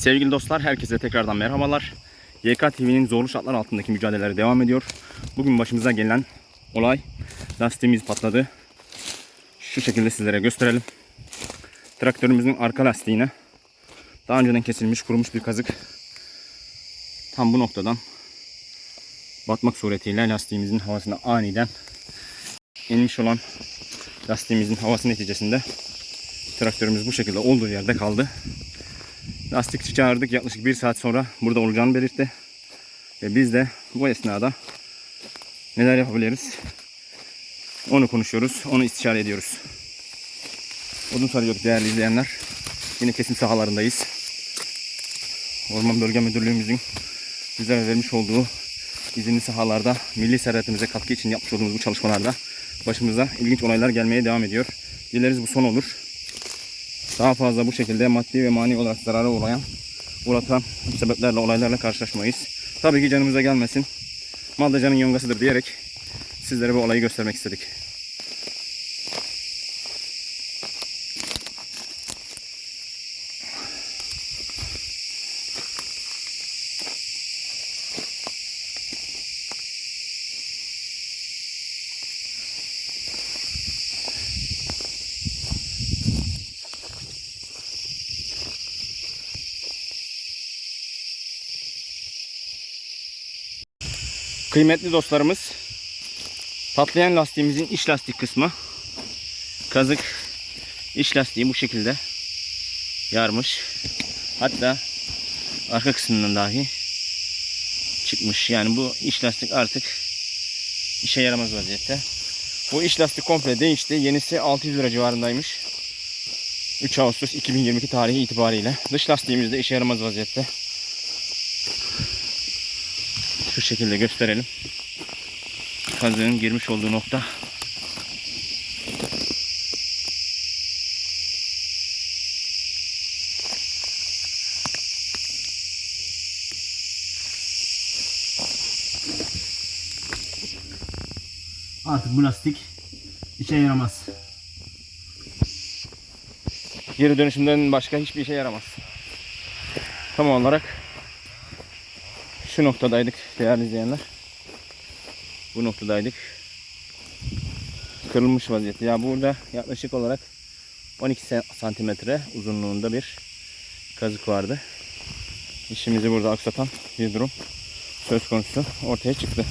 Sevgili dostlar herkese tekrardan merhabalar. YK TV'nin zorlu şartlar altındaki mücadeleleri devam ediyor. Bugün başımıza gelen olay lastiğimiz patladı. Şu şekilde sizlere gösterelim. Traktörümüzün arka lastiğine daha önceden kesilmiş kurumuş bir kazık tam bu noktadan batmak suretiyle lastiğimizin havasına aniden inmiş olan lastiğimizin havası neticesinde traktörümüz bu şekilde olduğu yerde kaldı. Lastikçi çağırdık yaklaşık bir saat sonra burada olacağını belirtti. Ve biz de bu esnada neler yapabiliriz onu konuşuyoruz, onu istişare ediyoruz. Odun sarıyorduk değerli izleyenler. Yine kesim sahalarındayız. Orman Bölge Müdürlüğümüzün bizlere vermiş olduğu izinli sahalarda milli servetimize katkı için yapmış olduğumuz bu çalışmalarda başımıza ilginç olaylar gelmeye devam ediyor. Dileriz bu son olur. Daha fazla bu şekilde maddi ve mani olarak zarara uğrayan, uğratan sebeplerle olaylarla karşılaşmayız. Tabii ki canımıza gelmesin. Mal da canın yongasıdır diyerek sizlere bu olayı göstermek istedik. Kıymetli dostlarımız, patlayan lastiğimizin iç lastik kısmı kazık iç lastiği bu şekilde yarmış. Hatta arka kısmından dahi çıkmış. Yani bu iç lastik artık işe yaramaz vaziyette. Bu iç lastik komple değişti. Yenisi 600 lira civarındaymış. 3 Ağustos 2022 tarihi itibariyle. Dış lastiğimiz de işe yaramaz vaziyette. Şu şekilde gösterelim. Kazığın girmiş olduğu nokta. Artık bu lastik işe yaramaz. Geri dönüşümden başka hiçbir işe yaramaz. Tam olarak şu noktadaydık değerli izleyenler. Bu noktadaydık. Kırılmış vaziyette. Ya burada yaklaşık olarak 12 santimetre uzunluğunda bir kazık vardı. İşimizi burada aksatan bir durum söz konusu ortaya çıktı.